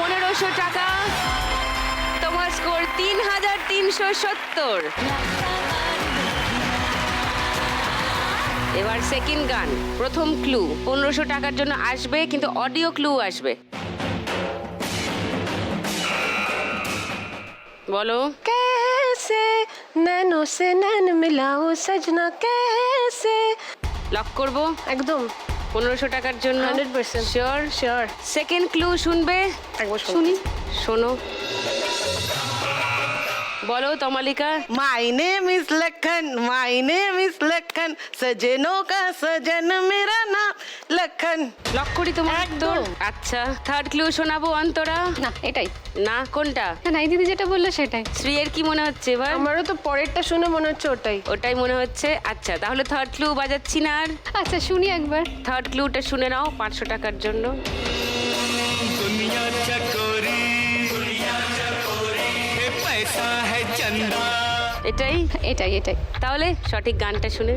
পনেরোশো টাকা তোমার স্কোর তিন হাজার তিনশো সত্তর এবার সেকেন্ড গান প্রথম ক্লু পনেরোশো টাকার জন্য আসবে কিন্তু অডিও ক্লু আসবে বলো कैसे नैनों से नैन मिलाओ सजना कैसे লক করবো একদম পনেরোশো টাকার জন্য। Hundred percent. Sure sure second clue শুনবে? একবার শুনি। শোনো। বলো তমালিকা। মাই নেম ইজ লক্ষণ মাই নেম ইজ লক্ষণ সজনো কা সজন মেরা লক্ষণ। লক করি তোমার একদম। আচ্ছা থার্ড ক্লু শোনাবো অন্তরা? না এটাই। না কোনটা? না এই দিদি যেটা বলল সেটাই। শ্রী এর কি মনে হচ্ছে এবার? আমারও তো পরেরটা শুনে মনে হচ্ছে ওটাই। ওটাই মনে হচ্ছে। আচ্ছা তাহলে থার্ড ক্লু বাজাচ্ছি না আর? আচ্ছা শুনি একবার। থার্ড ক্লুটা শুনে নাও পাঁচশো টাকার জন্য। এটাই? এটাই এটাই। তাহলে সঠিক গানটা শুনে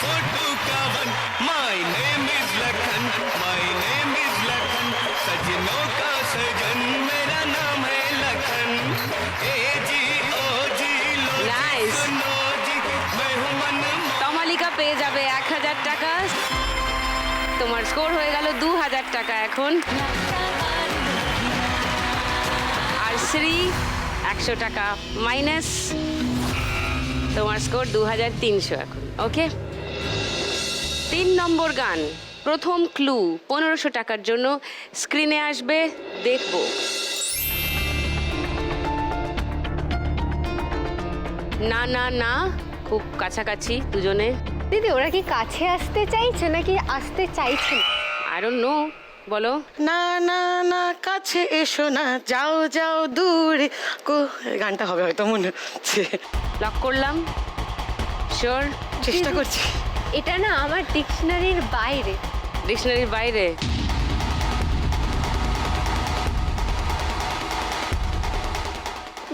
फोर टू का one my name is Lakhan my name is Lakhan सजनों का सजन मेरा नाम है लखन ए जी ओ जी लो जी Nice. सुनो जी मैं हूँ मन তমালিকা পেয়ে যাবে এক হাজার টাকা তোমার স্কোর হয়ে গেল দু হাজার টাকা এখন আর শ্রী একশো টাকা মাইনাস তোমার স্কোর দু হাজার তিনশো এখন ওকে তিন নম্বর গান প্রথম ক্লু পনেরোশো টাকার জন্য স্ক্রিনে আসবে দেখব। না না না খুব কাছাকাছি দুজনে। দিদি ওরা কি কাছে আসতে চাইছে নাকি আসতে চাইছে? আই নো বলো। না না না কাছে এসো না যাও যাও দূরে। কো এই গানটা হবে হয়তো মনে হচ্ছে। লক করলাম। শিওর চেষ্টা করছি। এটা না আমার ডিকশনারির বাইরে। ডিকশনারির বাইরে?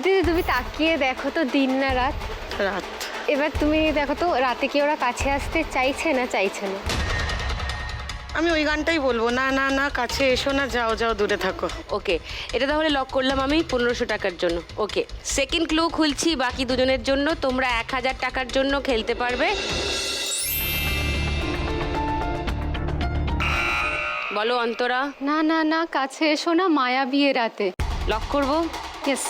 দিদি তুমি তাকিয়ে দেখো তো দিন না রাত। রাত। এবার তুমি দেখো তো রাতে কি ওরা কাছে আসতে চাইছে না চাইছে না? আমি ওই গানটাই বলব। না না না কাছে এসো না যাও যাও দূরে থাকো। ওকে এটা তাহলে লক করলাম আমি পনেরোশো টাকার জন্য। ওকে সেকেন্ড ক্লু খুলছি বাকি দুজনের জন্য। তোমরা এক হাজার টাকার জন্য খেলতে পারবে। বলো অন্তরা। না না না কাছে এসো না মায়া বিয়ে রাতে। লক করব? ইয়েস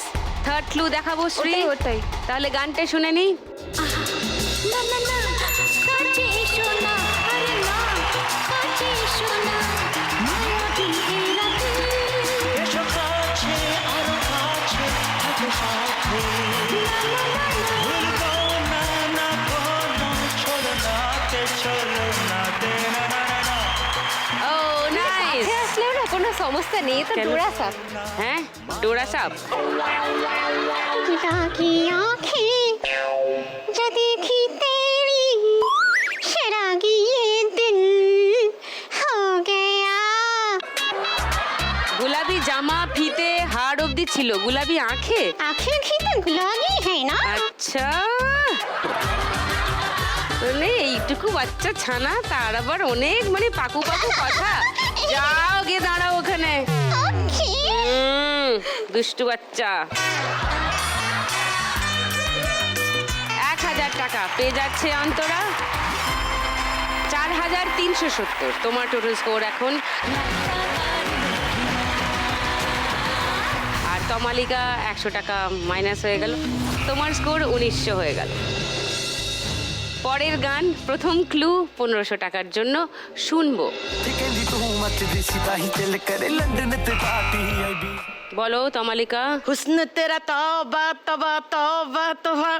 থার্ড ক্লু দেখাবো শ্রী। ওটাই তাহলে গানটা শুনে নি। না না এসো আসলেও না কোনো সমস্যা নেই এ তো কেন? ডোরা সাপ হ্যাঁ ডোরা সাপ की आंखें जो देखी तेरी शरागी ये दिल हो गया গোলাপি জামা ফিতে হাড় অবধি ছিল গোলাপি আঁখে आखिर भी तो गुलाबी है ना আচ্ছা মানে এইটুকু বাচ্চা ছানা তার আবার অনেক মানে পাকু পাকু কথা যাও গিয়ে দাঁড়াও ওখানে দুষ্টু বাচ্চা এক হাজার টাকা পেয়ে যাচ্ছে অন্তরা। চার হাজার তিনশো সত্তর তোমার টোটাল স্কোর এখন। আর তমালিকা একশো টাকা মাইনাস হয়ে গেল। তোমার স্কোর উনিশশো হয়ে গেল। পরের গান প্রথম ক্লু পনেরোশো টাকার জন্য শুনব। Pick and ਤੂੰ ਮੱਚਦੀ ਸਿਪਾਹੀ ਚੱਲ ਕਰੇ ਲੰਡਨ ਤੇ ਪਾਰਟੀ ਆਈ ਵੀ বলো তমালিকা হুসন তেরা তবা তবা তবা তবা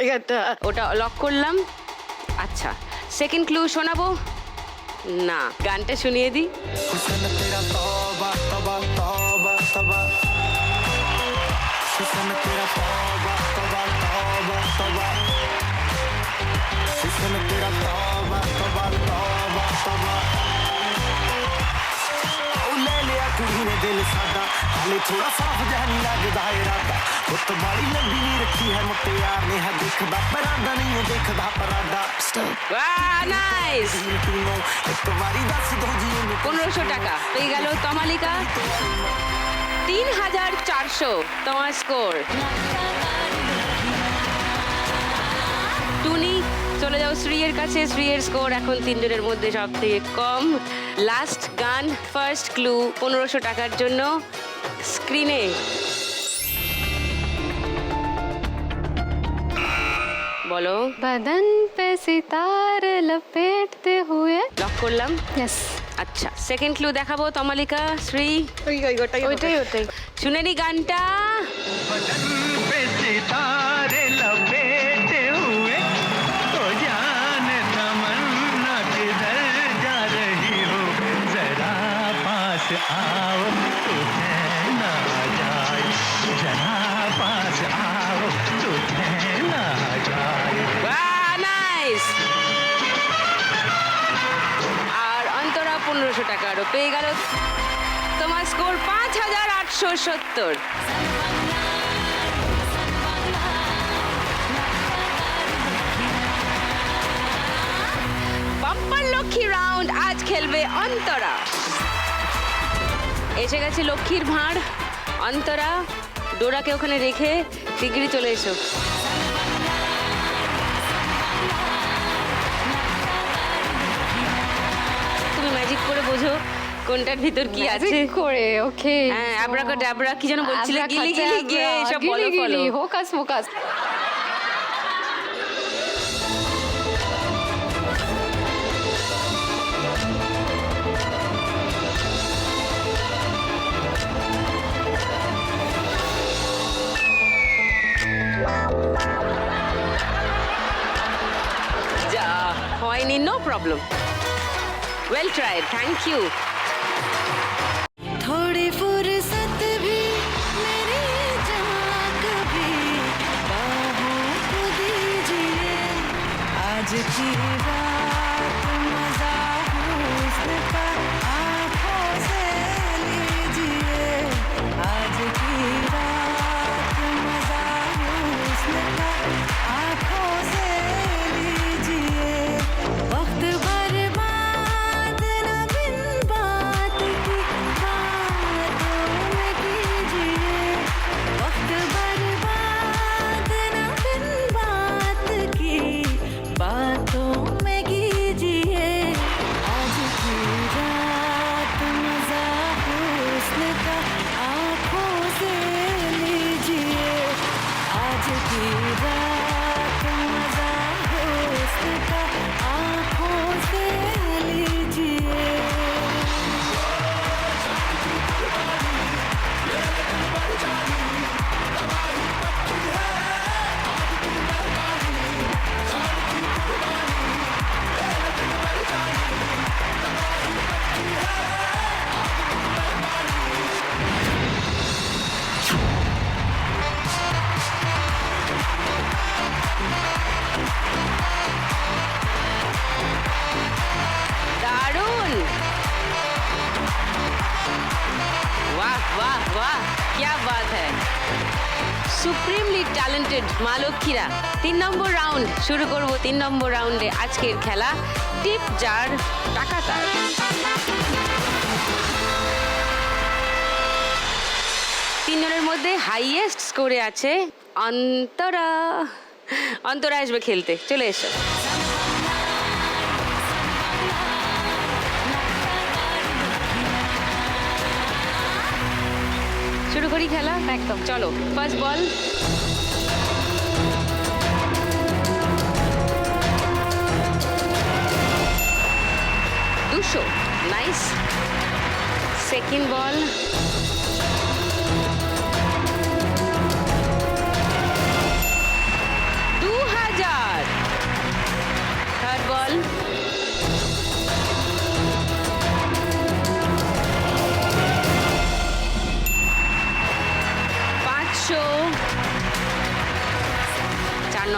এই গানটা ওটা লক করলাম আচ্ছা সেকেন্ড ক্লু শোনাবো না গানটা শুনিয়ে দিই ਹੁਸਨ ਤੇਰਾ ਤੌਬਾ ਤੌਬਾ ਤੌਬਾ ਤੌਬਾ ਹੁਸਨ ਤੇਰਾ ਤੌਬਾ ਕੁੜੀ ਕੁੜੀ ਨੇ ਦਿਲ ਸਾਡਾ ਹਾਲੇ ਥੋੜਾ ਸਾਫ ਜਿਹਾ ਨਹੀਂ ਲੱਗਦਾ ਇਰਾਦਾ ਪੁੱਤ ਬਾੜੀ ਲੰਬੀ ਨਹੀਂ ਰੱਖੀ ਹੈ ਮੁੱਟਿਆਰ ਨੇ ਹੈ ਦੇਖਦਾ ਪਰਾਂਦਾ ਨਹੀਂ ਉਹ ਦੇਖਦਾ ਪਰਾਂਦਾ ਸਟਾਪ বাহ নাইস ਟੀਨੋ ਇੱਕ ਵਾਰੀ ਦੱਸ ਦੋ ਜੀ ਇਹਨੂੰ পনেরোশো টাকা পেয়ে গেল তমালিকা তিন হাজার চারশো তোমার স্কোর টুনি চলে যাও শ্রীয়ের কাছে শ্রীয়ের স্কোর এখন তিনজনের মধ্যে সব থেকে কম। লাস্ট গান ফার্স্ট ক্লু পনেরোশো টাকার জন্য স্ক্রিনে বলো। বদন পে সিতার লপেটতে হুয়ে লক করলাম। यस আচ্ছা সেকেন্ড ক্লু দেখাবো তমালিকা শ্রী। ওই ওই ওইটাই। ওটাই শুনেনি গানটা। পেয়ে গেল তোমার স্কোর পাঁচ হাজার আটশো সত্তর। লক্ষ্মী রাউন্ড আজ খেলবে অন্তরা। এসে গেছে লক্ষ্মীর ভাঁড়, অন্তরা, ডোরাকে ওখানে রেখে ডিগ্রি চলে এসো। বোঝো কোনটার ভিতর কি আছে। করে ওকে হ্যাঁ আব্রাকা ডাবরা কি যেন বলছিলে? গিলি গিলি গিয়ে এসব বলো ফলো হোকাস ফোকাস যা হয়নি no problem Well tried. Thank you. थोड़ी फुर्सत भी मेरी जहाँ कभी बाहों को दीजिए आज की সুপ্রিমলি ট্যালেন্টেড মা লক্ষ্মীরা। তিন নম্বর রাউন্ড, শুরু করব তিন নম্বর রাউন্ডে আজকের খেলা। টিপ জার টাকা তার। তিনজনের মধ্যে হাইয়েস্ট স্কোরে আছে অন্তরা। অন্তরা আসবে খেলতে, চলে এসো। শুরু করি খেলা? একদম চলো ফার্স্ট বল দুশো নাইস সেকেন্ড বল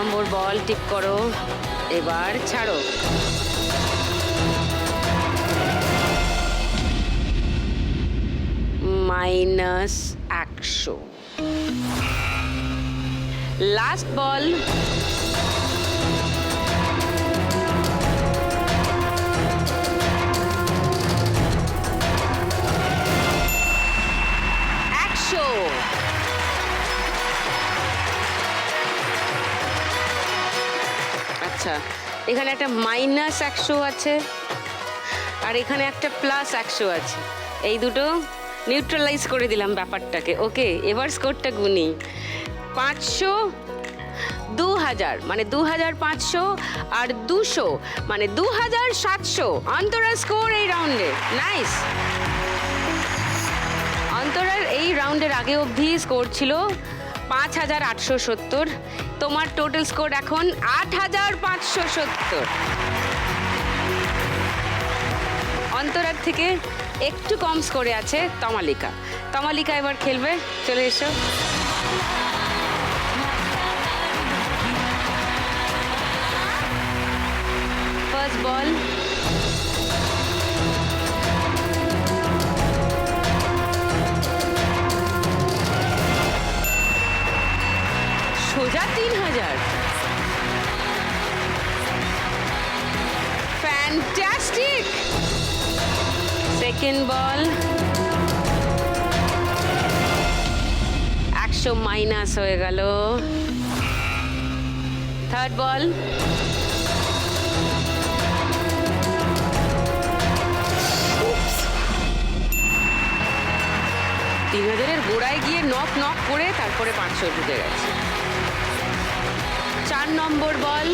নম্বর বল টিপ করো। এবার ছাড়ো। মাইনাস একশো। লাস্ট বল আচ্ছা এখানে একটা মাইনাস একশো আছে আর এখানে একটা প্লাস একশো আছে। এই দুটো নিউট্রালাইজ করে দিলাম ব্যাপারটাকে ওকে এবার স্কোরটা গুনি। পাঁচশো দু হাজার মানে দু হাজার পাঁচশো আর দুশো মানে দু হাজার সাতশো। অন্তরা স্কোর এই রাউন্ডে নাইস অন্তরার এই রাউন্ডের আগে অবধি স্কোর ছিল পাঁচ হাজার আটশো সত্তর। তোমার টোটাল স্কোর এখন আট হাজার পাঁচশো সত্তর। অন্তরার থেকে একটু কম স্কোরে আছে তমালিকা। তমালিকা এবার খেলবে, চলে এসো। ফার্স্ট বল সোজা তিন হাজার। ফ্যান্টাস্টিক সেকেন্ড বল একশো মাইনাস হয়ে গেল। থার্ড বল তিন হাজারের গোড়ায় গিয়ে নক নক করে তারপরে পাঁচশো ঢুকে গেছে। চার নম্বর বল।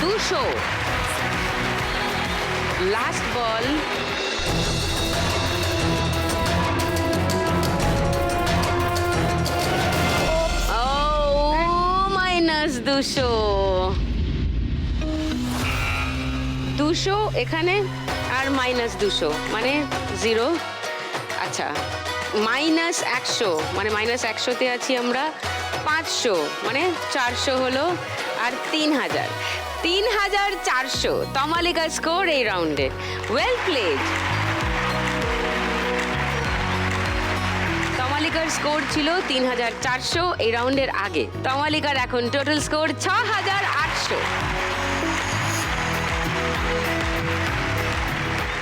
দুশো। লাস্ট বল মাইনাস দুশো। দুশো এখানে। মাইনাস দুশো। মানে জিরো আচ্ছা মাইনাস একশো। মানে মাইনাস একশোতে আছি আমরা পাঁচশো। মানে চারশো হলো আর তিন হাজার। তিন হাজার চারশো। তমালিকা স্কোর এই রাউন্ডে ওয়েল প্লেড তমালিকার স্কোর ছিল তিন হাজার চারশো এই রাউন্ডের আগে। তমালিকার এখন টোটাল স্কোর ছ হাজার আটশো।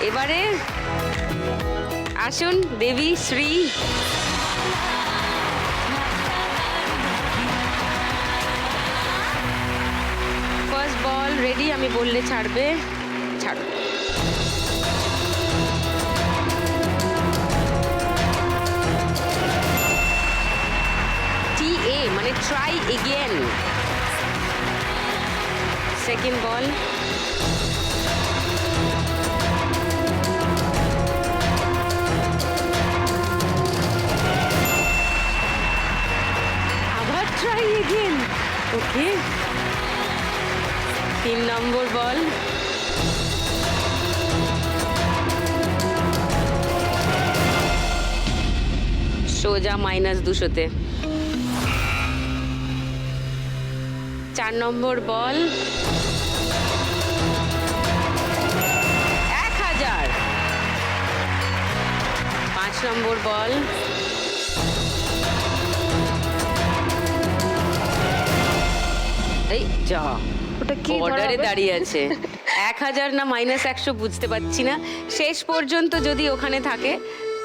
এবারে আসুন Debi Shri. First ball ready আমি বললে ছাড়বে। ছাড়ো। টি এ মানে try again second ball try again okay. তিন নম্বর বল। সোজা মাইনাস দুশোতে। চার নম্বর বল। এক হাজার। পাঁচ নম্বর বল। এই যা ওটা কি অর্ডারে দাঁড়িয়ে আছে। এক হাজার না মাইনাস একশো বুঝতে পারছি না। শেষ পর্যন্ত যদি ওখানে থাকে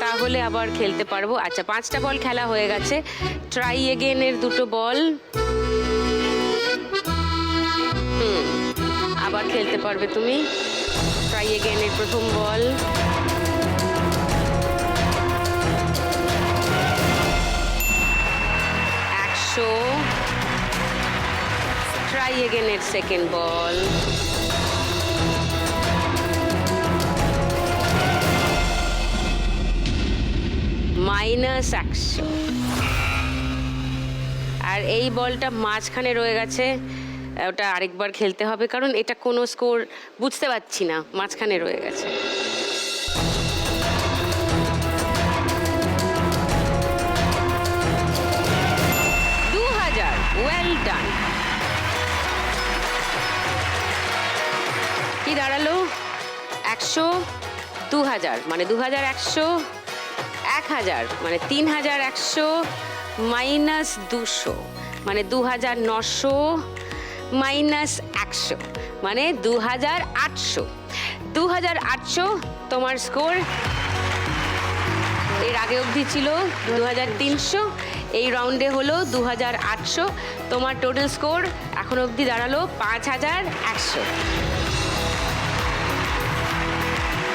তাহলে আবার খেলতে পারব। আচ্ছা পাঁচটা বল খেলা হয়ে গেছে। ট্রাই এগেনের দুটো বল হুম আবার খেলতে পারবে তুমি। ট্রাই এগেনের প্রথম বল একশো ট্রাই এগেনের সেকেন্ড বল মাইনাস একশো আর এই বলটা মাঝখানে রয়ে গেছে। ওটা আরেকবার খেলতে হবে, কারণ এটা কোনো স্কোর বুঝতে পারছি না, মাঝখানে রয়ে গেছে। একশো দু হাজার মানে দু হাজার একশো এক হাজার মানে তিন হাজার একশো মাইনাস দুশো মানে দু হাজার নশো মাইনাস একশো মানে দু হাজার আটশো। দু হাজার আটশো তোমার স্কোর এর আগে অবধি ছিল দু হাজার তিনশো, এই রাউন্ডে হলো দু হাজার আটশো। তোমার টোটাল স্কোর এখন অবধি দাঁড়াল পাঁচ হাজার একশো।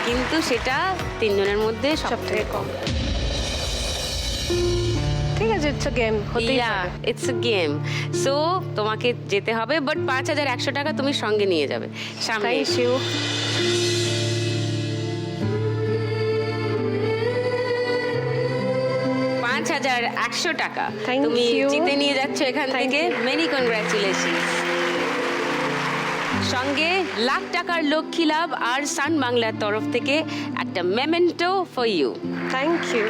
কিন্তু সেটা তিনজনের মধ্যে সব থেকে কম। ঠিক আছে ইটস গেম হতেই ইটস গেম সো তোমাকে যেতে হবে বাট পাঁচ হাজার একশো টাকা তুমি সঙ্গে নিয়ে যাবে। সামনে থ্যাংক পাঁচ হাজার একশো টাকা। তুমি. জিতে নিয়ে যাচ্ছ এখান থেকে. মেনি কনগ্রাচুলেশন সঙ্গে লাখ টাকার লক্ষ্মী লাভ আর সান বাংলার তরফ থেকে একটা memento for you thank you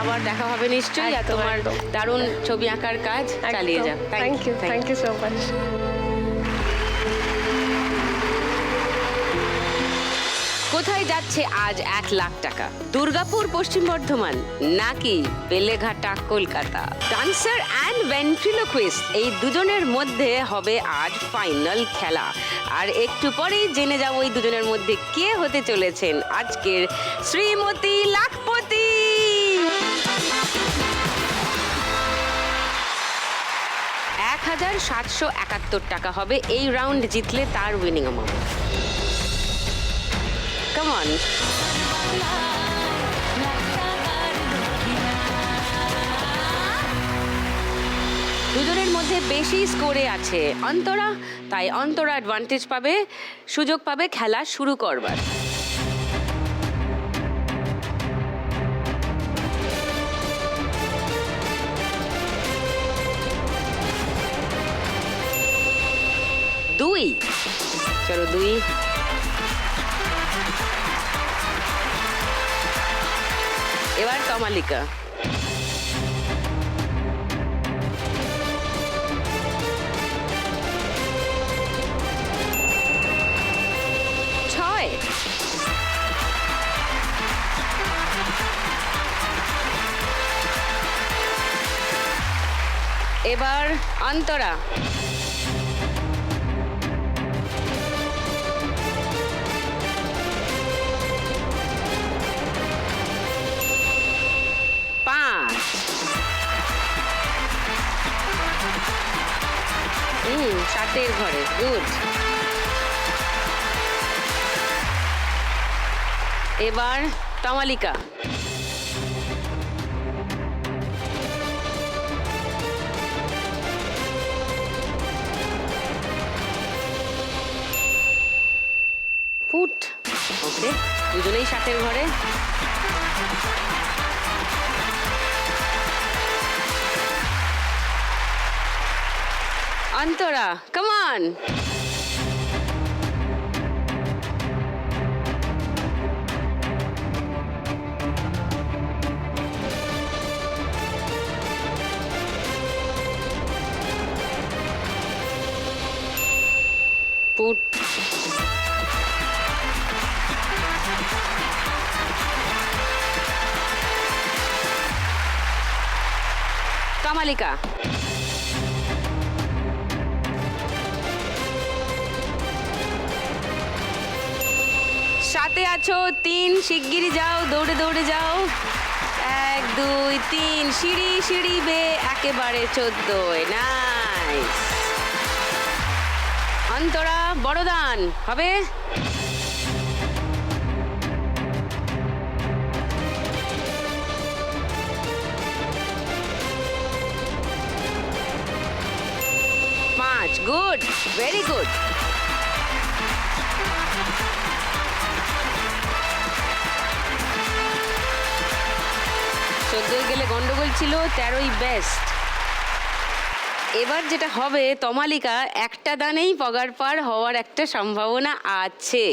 আবার দেখা হবে নিশ্চয়ই আর তোমার দারুণ ছবি আঁকার কাজ চালিয়ে যাও। Thank you thank you so much যাচ্ছে আজ এক লাখ টাকা। দুর্গাপুর, পশ্চিম বর্ধমান, নাকি Beleghata, Kolkata? Dancer and ventriloquist এই দুজনের মধ্যে হবে আজ ফাইনাল খেলা। আর একটু পরেই জেনে যাব ওই দুজনের মধ্যে কে হতে চলেছেন আজকের শ্রীমতী লাখপতি। এক হাজার সাতশো একাত্তর টাকা হবে এই রাউন্ড জিতলে তার উইনিং অ্যামাউন্ট Come on. দুজনের মধ্যে বেশি স্কোরে আছে অন্তরা, তাই অন্তরা অ্যাডভান্টেজ পাবে, সুযোগ পাবে খেলা শুরু করবার। দুই। চলো দুই। এবার কমালিকা ছয় এবার অন্তরা হুম সাতের ঘরে গুড এবার তমালিকা। ফুট। ওকে দুজনেই সাতের ঘরে। অন্তরা কমান পুট কামালিকা সাথে আছো তিন, শিগগিরই যাও, দৌড়ে দৌড়ে যাও। এক, দুই, তিন, সিঁড়ি সিঁড়ি বে একেবারে চোদ্দোয়। অন্তরা, বড়দান, হবে? পাঁচ গুড, ভেরি গুড। চোদ্দোই গেলে গন্ডগোল ছিল তেরোই বেস্ট এবার যেটা হবে তমালিকা একটা দানেই পগার পার হওয়ার একটা সম্ভাবনা আছে।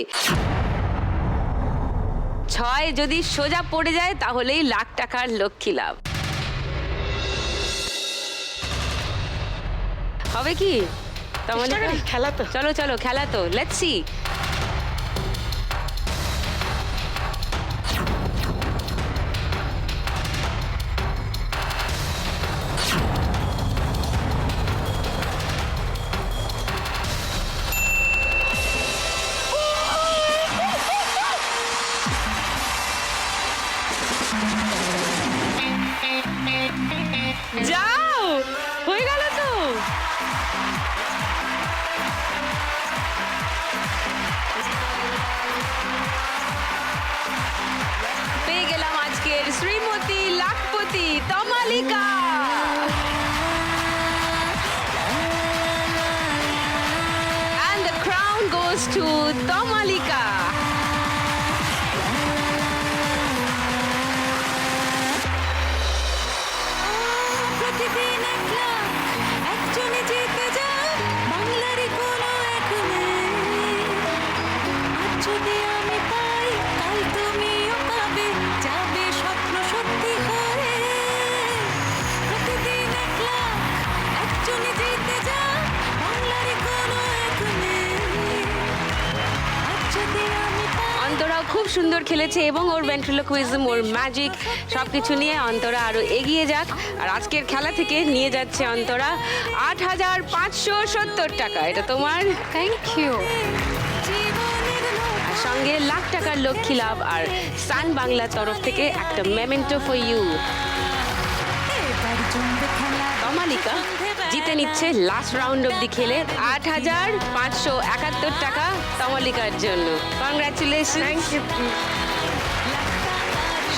ছয় যদি সোজা পড়ে যায় তাহলেই লাখ টাকার লক্ষ্মী লাভ। হবে কি? তমালিকা? খেলা তো। চলো চলো খেলা তো। Let's Metallica! And the crown goes to Tomalika. খুব সুন্দর খেলেছে এবং ওর ভেন্ট্রিলোকুইজম ওর ম্যাজিক সব কিছু নিয়ে অন্তরা আরও এগিয়ে যাক। আর আজকের খেলা থেকে নিয়ে যাচ্ছে অন্তরা আট হাজার পাঁচশো সত্তর টাকা। এটা তোমার? থ্যাংক ইউ সঙ্গে লাখ টাকার লক্ষ্মী লাভ আর সান বাংলার তরফ থেকে একটা মেমেন্টো ফর ইউ কমালিকা জিতে নিচ্ছে লাস্ট রাউন্ড অব্দি খেলে আট হাজার পাঁচশো একাত্তর টাকা তমালিকার জন্য। কংগ্রাচুলেশন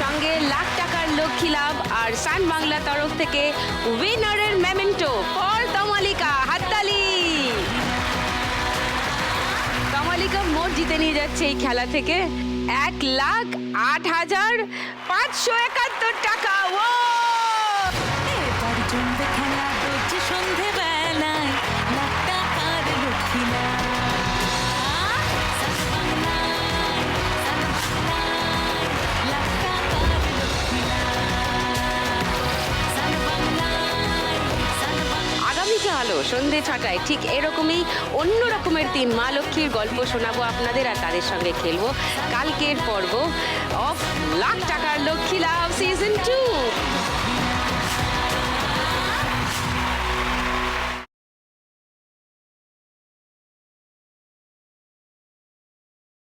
সঙ্গে লাখ টাকার লক্ষ্মী লাভ আর সান বাংলা তরফ থেকে উইনারের মেমেন্টো ফর তমালিকা হাততালি। তমালিকা মোট জিতে নিয়ে যাচ্ছে এই খেলা থেকে এক লাখ আট হাজার পাঁচশো একাত্তর টাকা। ও আগামীকাল সন্ধে ছটায় ঠিক এরকমই অন্য রকমের তিন মা লক্ষ্মীর গল্প শোনাবো আপনাদের আর তাদের সঙ্গে খেলব। কালকের পর্ব অফ লাখ টাকার লক্ষ্মী লাভ সিজন টু